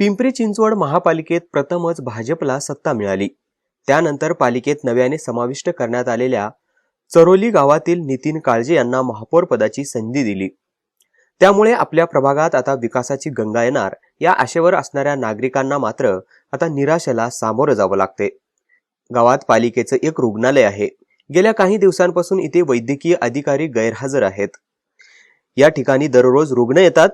पिंपरी चिंचवड महापालिकेत प्रथमच भाजपला सत्ता मिळाली. त्यानंतर पालिकेत नव्याने समाविष्ट करण्यात आलेल्या चरोली गावातील नितीन काळजे यांना महापौर पदाची संधी दिली. त्यामुळे आपल्या प्रभागात आता विकासाची गंगा येणार या आशेवर असणाऱ्या नागरिकांना मात्र आता निराशेला सामोरं जावं लागते. गावात पालिकेचं एक रुग्णालय आहे. गेल्या काही दिवसांपासून इथे वैद्यकीय अधिकारी गैरहजर आहेत. या ठिकाणी दररोज रुग्ण येतात.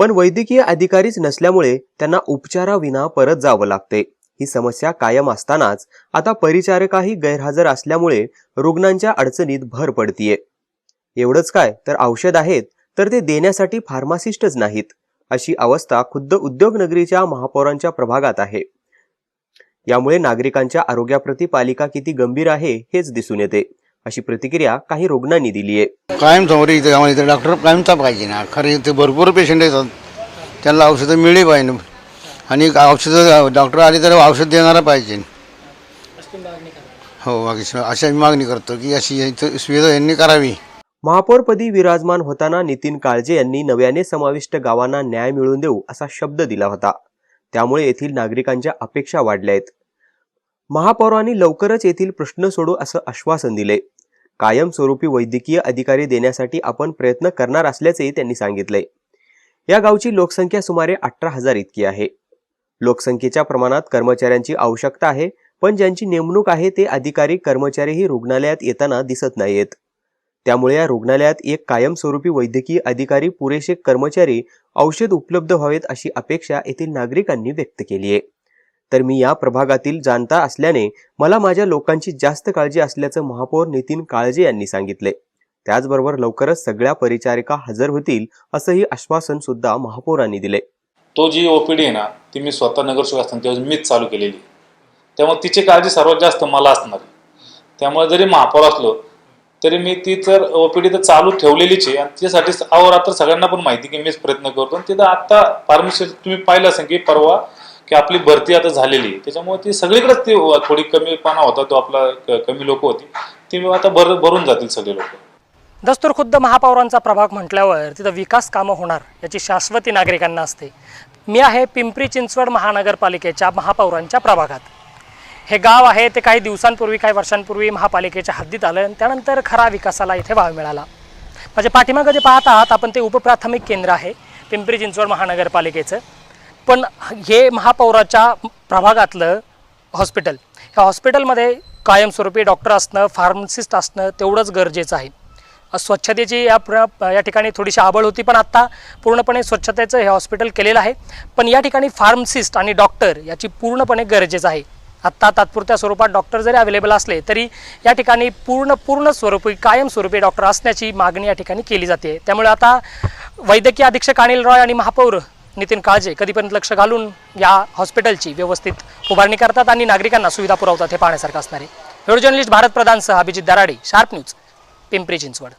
पण वैद्यकीय अधिकारीच नसल्यामुळे त्यांना उपचाराविना परत जावं लागते. ही समस्या कायम असतानाच आता परिचारकाही गैरहजर असल्यामुळे रुग्णांच्या अडचणीत भर पडतीये. एवढंच काय तर औषध आहेत तर ते देण्यासाठी फार्मासिस्टच नाहीत अशी अवस्था खुद्द उद्योगनगरीच्या महापौरांच्या प्रभागात आहे. यामुळे नागरिकांच्या आरोग्याप्रती पालिका किती गंभीर आहे हेच दिसून येते. अशी प्रतिक्रिया काही रुग्णांनी दिली आहे. कायम समोर इथे आम्हाला इथे डॉक्टर कायमचा पाहिजे ना. खरं इथे भरपूर पेशंट येतात त्यांना औषधं मिळली पाहिजे. आणि औषधं डॉक्टर आले तर औषध देणारा पाहिजे. हो बाकी अशी मागणी करतो की अशी सुविधा यांनी करावी. महापौरपदी विराजमान होताना नितीन काळजे यांनी नव्याने समाविष्ट गावांना न्याय मिळवून देऊ असा शब्द दिला होता. त्यामुळे येथील नागरिकांच्या अपेक्षा वाढल्या आहेत. महापौरांनी लवकरच येथील प्रश्न सोडू असं आश्वासन दिले. कायमस्वरूपी वैद्यकीय अधिकारी देण्यासाठी आपण प्रयत्न करणार असल्याचेही त्यांनी सांगितले. या गावची लोकसंख्या सुमारे अठरा हजार इतकी आहे. लोकसंख्येच्या प्रमाणात कर्मचाऱ्यांची आवश्यकता आहे पण ज्यांची नेमणूक आहे ते अधिकारी कर्मचारीही रुग्णालयात येताना दिसत नाहीयेत. त्यामुळे या रुग्णालयात एक कायमस्वरूपी वैद्यकीय अधिकारी पुरेसे कर्मचारी औषध उपलब्ध व्हावेत अशी अपेक्षा येथील नागरिकांनी व्यक्त केली आहे तर मी या प्रभागातील जाणता असल्याने मला माझ्या लोकांची जास्त काळजी असल्याचं महापौर नितीन काळजे यांनी सांगितले. त्याचबरोबर लवकरच सगळ्या परिचारिका हजर होतील असंही आश्वासन सुद्धा महापौरांनी दिले. तो जी ओपीडी आहे ना ती मी स्वतः नगरसेवक असताना तेव्हा मीच चालू केलेली. त्यामुळे तिची काळजी सर्वात जास्त मला असणार त्यामुळे जरी महापौर असलो तरी मी ती तर ओपीडी तर चालू ठेवलेलीच आहे. आणि तिच्यासाठी अहोरात्र सगळ्यांना पण माहिती की मीच प्रयत्न करतो. तिथं आता फार्मसी तुम्ही पाहिलं असेल की परवा की आपली भरती आता झालेली आहे. त्याच्यामुळे ती सगळीकडेच ती थोडी कमीपणा होता तो आपला कमी लोक होती. ती आता भर भरून जातील सगळे लोक. दस्तूर खुद्द महापौरांचा प्रभाग म्हटल्यावर तिथं विकास कामं होणार याची शाश्वती नागरिकांना असते. मी आहे पिंपरी चिंचवड महानगरपालिकेच्या महापौरांच्या प्रभागात. हे गाव आहे ते काही दिवसांपूर्वी काही वर्षांपूर्वी महापालिकेच्या हद्दीत आलं आणि त्यानंतर खरा विकासाला इथे वाव मिळाला. म्हणजे पाठीमागं जे पाहत आहात आपण ते उपप्राथमिक केंद्र आहे पिंपरी चिंचवड महानगरपालिकेचं. पण हे महापौराच्या प्रभागातलं हॉस्पिटल ह्या हॉस्पिटलमध्ये कायमस्वरूपी डॉक्टर असणं फार्मसिस्ट असणं तेवढंच गरजेचं आहे. स्वच्छतेची या प्र या ठिकाणी थोडीशी आबळ होती पण आत्ता पूर्णपणे स्वच्छतेचं हे हॉस्पिटल केलेलं आहे. पण या ठिकाणी फार्मसिस्ट आणि डॉक्टर याची पूर्णपणे गरजेचं आहे. आत्ता तात्पुरत्या स्वरूपात डॉक्टर जरी अवेलेबल असले तरी या ठिकाणी पूर्ण पूर्ण स्वरूपी कायमस्वरूपी डॉक्टर असण्याची मागणी या ठिकाणी केली जाते. त्यामुळे आता वैद्यकीय अधीक्षक अनिल रॉय आणि महापौर नितीन काळजे कधीपर्यंत लक्ष घालून या हॉस्पिटलची व्यवस्थित उभारणी करतात आणि नागरिकांना सुविधा पुरवतात हे पाहण्यासारखं असणार. आहे व्हिडिओ जर्नलिस्ट भारत प्रधानसह अभिजित दराडे शार्प न्यूज पिंपरी चिंचवड.